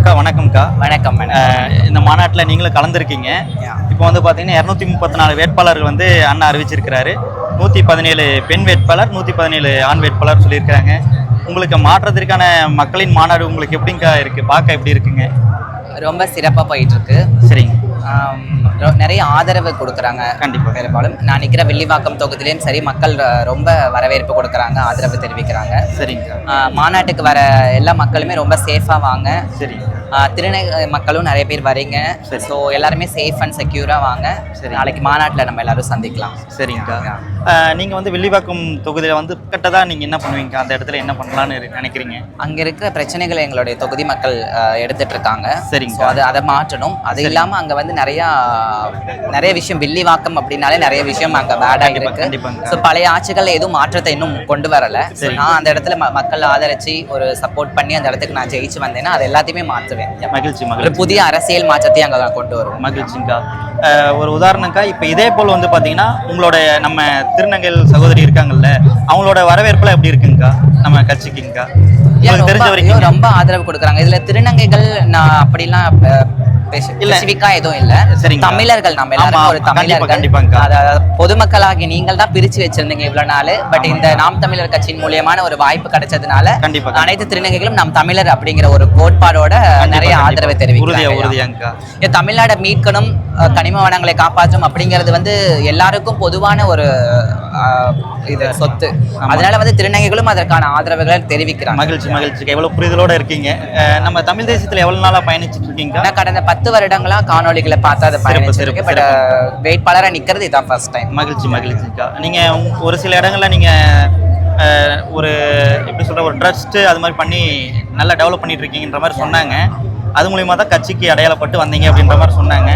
அக்கா வணக்கம்க்கா. வணக்கம் இந்த மாநாட்டில் நீங்களும் கலந்துருக்கீங்க. இப்போ வந்து பார்த்தீங்கன்னா இரநூத்தி முப்பத்தி நாலு வேட்பாளர்கள் வந்து அண்ணா அறிவிச்சிருக்கிறாரு. நூற்றி பதினேழு பெண் வேட்பாளர் நூற்றி பதினேழு ஆண் வேட்பாளர் சொல்லியிருக்கிறாங்க. உங்களுக்கு மாற்றத்திற்கான மக்களின் மாநாடு உங்களுக்கு எப்படிங்கக்கா இருக்குது பார்க்க எப்படி இருக்குங்க? ரொம்ப சிறப்பாக போயிட்டு இருக்கு சரிங்க. நிறைய ஆதரவு கொடுக்குறாங்க கண்டிப்பா. பெரும்பாலும். நான் நிற்கிற வில்லிவாக்கம் தொகுதியிலையும் சரி மக்கள் ரொம்ப வரவேற்பு கொடுக்குறாங்க ஆதரவு தெரிவிக்கிறாங்க. சரிங்கக்கா ஆ, மாநாட்டுக்கு வர எல்லா மக்களுமே ரொம்ப சேஃபாக வாங்க. சரிங்க. ஆ, திருநெல் மக்களும் நிறைய பேர் வரீங்க. ஸோ எல்லாருமே சேஃப் அண்ட் செக்யூராக வாங்க. சரி. நாளைக்கு மாநாட்டில் நம்ம எல்லாரும் சந்திக்கலாம். சரிங்கக்கா அஹ் நீங்க வந்து வில்லிவாக்கம் தொகுதியில் வந்து கட்டதா நீங்க என்ன பண்ணுவீங்க? அந்த இடத்துல என்ன பண்ணலாம்னு நினைக்கிறீங்க? அங்கே இருக்கிற பிரச்சனைகளை எங்களுடைய தொகுதி மக்கள் எடுத்துட்டு இருக்காங்க சரிங்க. ஸோ அதை அதை மாற்றணும். அது இல்லாமல் அங்கே வந்து நிறையா நிறைய விஷயம் வில்லிவாக்கம் அப்படின்னாலே நிறைய விஷயம் அங்கே பேடாக இருக்கு. ஸோ பழைய ஆட்சிகள் எதுவும் மாற்றத்தை இன்னும் கொண்டு வரல. நான் அந்த இடத்துல மக்கள் ஆதரிச்சு ஒரு சப்போர்ட் பண்ணி அந்த இடத்துக்கு நான் ஜெயிச்சு வந்தேன்னா அது எல்லாத்தையுமே மாற்றுவேன் மகிழ்ச்சி ஒரு மகிழ்ச்சி புதிய அரசியல் மாற்றத்தை அங்கே கொண்டு வருவோம் மகிழ்ச்சிங்கக்கா அஹ் ஒரு உதாரணக்கா இப்போ இதே போல் வந்து பார்த்தீங்கன்னா உங்களோட நம்ம திருநங்கல் சகோதரி இருக்காங்கல்ல அவங்களோட வரவேற்புல எப்படி இருக்குங்கக்கா நம்ம கட்சிக்குங்கக்கா ஏன் உங்களுக்கு தெரிஞ்ச வரைக்கும் ரொம்ப ஆதரவு கொடுக்குறாங்க. இதுல திருநங்கைகள் நான் அப்படிலாம் இல்ல. ஸ்பெசிஃபிக்கா எதுவும் இல்ல. தமிழர்கள் நம்ம எல்லாருமே ஒரு தமிழர்கள். பொதுமக்களாகிய நீங்கள் தான் பிரிச்சு வச்சிருந்தீங்க இவ்வளவு நாள். பட் இந்த நாம் தமிழர் கட்சியின் மூலியமான ஒரு வாய்ப்பு கிடைச்சதுனால அனைத்து திருநங்கைகளும் நாம் தமிழர் அப்படிங்கிற ஒரு கோட்பாடோட நிறைய. ஆதரவை தெரிவிக்கிறாங்க தமிழ்நாடை மீட்கணும் கனிம வளங்களை காப்பாற்றும் அப்படிங்கிறது வந்து எல்லாருக்கும் பொதுவான ஒரு இது சொத்து. அதனால வந்து திருநங்கைகளும் அதற்கான ஆதரவுகளை தெரிவிக்கிறாங்க. மகிழ்ச்சி மகிழ்ச்சி. எவ்வளவு புரிதலோட இருக்கீங்க. நம்ம தமிழ் தேசத்துல எவ்வளவு நாளா பயணிச்சுட்டு இருக்கீங்கக்கா? நான் கடந்த பத்து வருடங்களா காணொளிகளை பார்த்து அதை பயணிச்சிருக்கேன் பட் வேட்பாளராக நிக்கிறது இதான் ஃபர்ஸ்ட் டைம் மகிழ்ச்சி மகிழ்ச்சிக்கா. நீங்க உங்க- ஒரு சில இடங்கள்ல நீங்க அஹ், ஒரு எப்படி சொல்ற ஒரு ட்ரஸ்ட் அது மாதிரி பண்ணி நல்லா டெவலப் பண்ணிட்டு இருக்கீங்கன்ற மாதிரி சொன்னாங்க. அது மூலியமா தான் கட்சிக்கு அடையாளப்பட்டு வந்தீங்க அப்படின்ற மாதிரி சொன்னாங்க.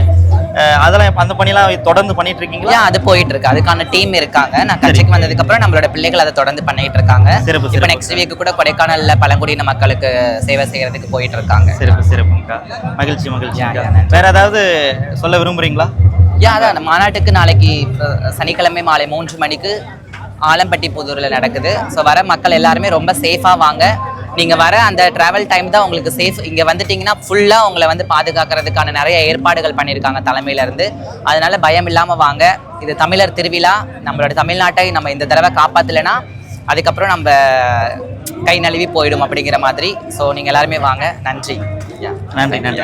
அதெல்லாம் அந்த பணியெல்லாம் தொடர்ந்து பண்ணிட்டு இருக்கீங்களா அது போயிட்டு இருக்கு அதுக்கான டீம் இருக்காங்க. நான் கட்சிக்கு வந்ததுக்கு அப்புறம் நம்மளோட பிள்ளைகள் அதை தொடர்ந்து பண்ணிட்டு இருக்காங்க சிறப்பு, இப்போ. நெக்ஸ்ட் வீக் கூட கொடைக்கானல்ல பழங்குடியின மக்களுக்கு சேவை செய்யறதுக்கு போயிட்டு இருக்காங்க சிறப்பு சிறப்புங்கக்கா மகிழ்ச்சி யா, யா, வேற ஏதாவது சொல்ல விரும்புறீங்களா? ஏன் அதான் மாநாட்டுக்கு நாளைக்கு சனிக்கிழமை மாலை மூன்று மணிக்கு ஆலம்பட்டி புதூர்ல நடக்குது. ஸோ வர மக்கள் எல்லாருமே ரொம்ப சேஃபா வாங்க. நீங்கள் வர அந்த ட்ராவல் டைம் தான் உங்களுக்கு சேஃப் இங்கே வந்துட்டீங்கன்னா ஃபுல்லாக உங்களை வந்து பாதுகாக்கிறதுக்கான நிறைய ஏற்பாடுகள் பண்ணியிருக்காங்க தலைமையிலேருந்து. அதனால் பயம் இல்லாமல் வாங்க. இது தமிழர் திருவிழா. நம்மளோட தமிழ்நாட்டை நம்ம இந்த தடவை காப்பாற்றலைன்னா அதுக்கப்புறம் நம்ம கை நழுவி போயிடும் அப்படிங்கிற மாதிரி. ஸோ நீங்கள் எல்லாருமே வாங்க. நன்றி. நன்றி நன்றி.